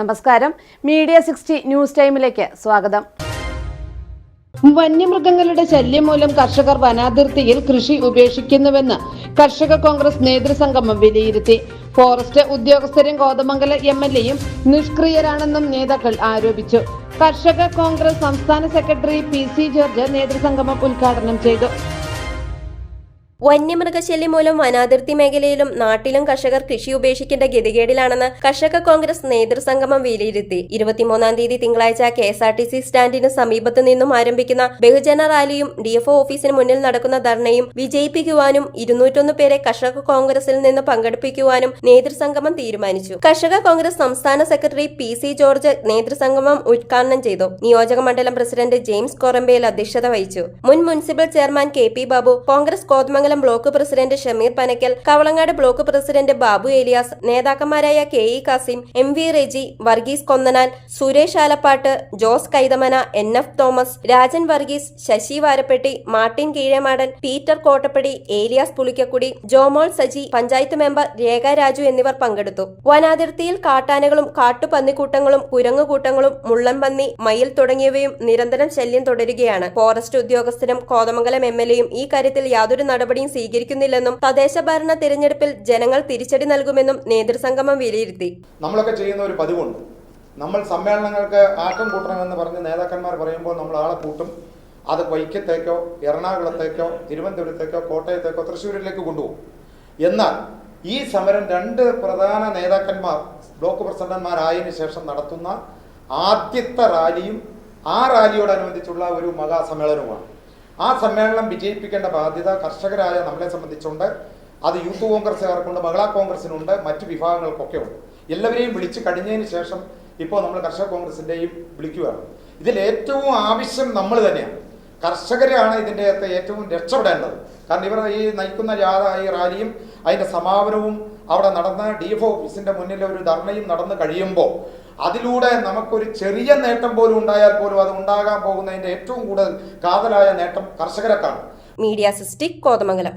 നമസ്കാരം. Media sixty news ടൈമിലേക്ക് സ്വാഗതം. വന്യമൃഗങ്ങളുടെ ശല്യം മൂലം കർഷകർ വനാതിർത്തിയിൽ കൃഷി ഉപേക്ഷിക്കുന്നുവെന്ന് കർഷക കോൺഗ്രസ് നേതൃസംഗമം വിലയിരുത്തി. ഫോറസ്റ്റ് ഉദ്യോഗസ്ഥരും കോതമംഗല എം എൽ എയും നിഷ്ക്രിയരാണെന്നും നേതാക്കൾ ആരോപിച്ചു. കർഷക കോൺഗ്രസ് സംസ്ഥാന സെക്രട്ടറി പി സി ജോർജ് നേതൃസംഗമം ഉദ്ഘാടനം ചെയ്തു. വന്യമൃഗശല്യം മൂലം വനാതിർത്തി മേഖലയിലും നാട്ടിലും കർഷകർ കൃഷി ഉപേക്ഷിക്കേണ്ട ഗതികേടിലാണെന്ന് കർഷക കോൺഗ്രസ് നേതൃസംഗമം വിലയിരുത്തി. ഇരുപത്തിമൂന്നാം തീയതി തിങ്കളാഴ്ച K S R T C സ്റ്റാൻഡിന് സമീപത്തു നിന്നും ആരംഭിക്കുന്ന ബഹുജന റാലിയും ഡിഎഫ്ഒ ഓഫീസിന് മുന്നിൽ നടക്കുന്ന ധർണയും വിജയിപ്പിക്കുവാനും ഇരുന്നൂറ്റൊന്ന് പേരെ കർഷക കോൺഗ്രസിൽ നിന്ന് പങ്കെടുപ്പിക്കുവാനും നേതൃസംഗമം തീരുമാനിച്ചു. കർഷക കോൺഗ്രസ് സംസ്ഥാന സെക്രട്ടറി പി സി ജോർജ് നേതൃസംഗമം ഉദ്ഘാടനം ചെയ്തു. നിയോജക മണ്ഡലം പ്രസിഡന്റ് ജെയിംസ് കൊറമ്പേൽ അധ്യക്ഷത വഹിച്ചു. മുൻ municipal chairman K P Babu Congress Kothamangalam block president Shameer Panakkal Kavalangad block president Babu Elias നേതാക്കന്മാരായ K E Kasim M V Reji Varghese Konnanal Suresh Alappatt Jose Kaithamana N F Thomas Rajan Varghese Sasi Varappetty Martin Keezhamadan Peter Kottappady Elias Pulikkakudy Jomol Saji panchayat member Rekha Raju എന്നിവർ പങ്കെടുത്തു. വനാതിർത്തിയിൽ കാട്ടാനകളും കാട്ടുപന്നിക്കൂട്ടങ്ങളും കുരങ്ങുകൂട്ടങ്ങളും മുള്ളൻപന്നി മയിൽ തുടങ്ങിയവയും നിരന്തരം ശല്യം തുടരുകയാണ്. Forest ഉദ്യോഗസ്ഥരും Kothamangalam M L എയും ഈ കാര്യത്തിൽ യാതൊരു നടപടിയും സ്വീകരിക്കുന്നില്ലെന്നും തദ്ദേശ ഭരണ തിരഞ്ഞെടുപ്പിൽ ജനങ്ങൾ തിരിച്ചടി നൽകുമെന്നും നേതൃസംഗമം വിലയിരുത്തി. നമ്മളൊക്കെ ചെയ്യുന്ന ഒരു പതിവുണ്ട്. നമ്മൾ സമ്മേളനങ്ങൾക്ക് ആക്കം കൂട്ടണമെന്ന് പറഞ്ഞ് നേതാക്കന്മാർ പറയുമ്പോൾ നമ്മൾ ആളെ കൂട്ടും. അത് വൈക്കത്തേക്കോ എറണാകുളത്തേക്കോ തിരുവനന്തപുരത്തേക്കോ കോട്ടയത്തേക്കോ തൃശ്ശൂരിലേക്ക് കൊണ്ടുപോകും. എന്നാൽ ഈ സമരം രണ്ട് പ്രധാന നേതാക്കന്മാർ ബ്ലോക്ക് പ്രസിഡന്റ്മാരായതിനു ശേഷം നടത്തുന്ന ആദ്യത്തെ റാലിയും ആ റാലിയോടനുബന്ധിച്ചുള്ള ഒരു മഹാസമ്മേളനവുമാണ്. ആ സമ്മേളനം വിജയിപ്പിക്കേണ്ട ബാധ്യത കർഷകരായ നമ്മളെ സംബന്ധിച്ചുണ്ട്. അത് യൂത്ത് കോൺഗ്രസ്സുകാർക്കുണ്ട് മഹിളാ കോൺഗ്രസിനുണ്ട് മറ്റ് വിഭാഗങ്ങൾക്കൊക്കെ ഉണ്ട്. എല്ലാവരെയും വിളിച്ചു കഴിഞ്ഞതിന് ശേഷം ഇപ്പോൾ നമ്മൾ കർഷക കോൺഗ്രസിന്റെയും വിളിക്കുകയാണ്. ഇതിൽ ഏറ്റവും ആവശ്യം നമ്മൾ തന്നെയാണ്. കർഷകരാണ് ഇതിന്റെ അകത്ത് ഏറ്റവും രക്ഷപ്പെടേണ്ടത്. കാരണം ഇവർ ഈ നയിക്കുന്ന ജാഥ ഈ റാലിയും അതിന്റെ സമാപനവും അവിടെ നടന്ന് ഡി എഫ് ഓഫീസിന്റെ മുന്നിൽ ഒരു ധർണയും നടന്ന് കഴിയുമ്പോൾ അതിലൂടെ നമുക്കൊരു ചെറിയ നേട്ടം പോലും ഉണ്ടായാൽ പോലും അത് ഉണ്ടാകാൻ പോകുന്നതിന്റെ ഏറ്റവും കൂടുതൽ കാതലായ നേട്ടം കർഷകരെ കാണും. മീഡിയ സിസ്റ്റിക് കോതമംഗലം.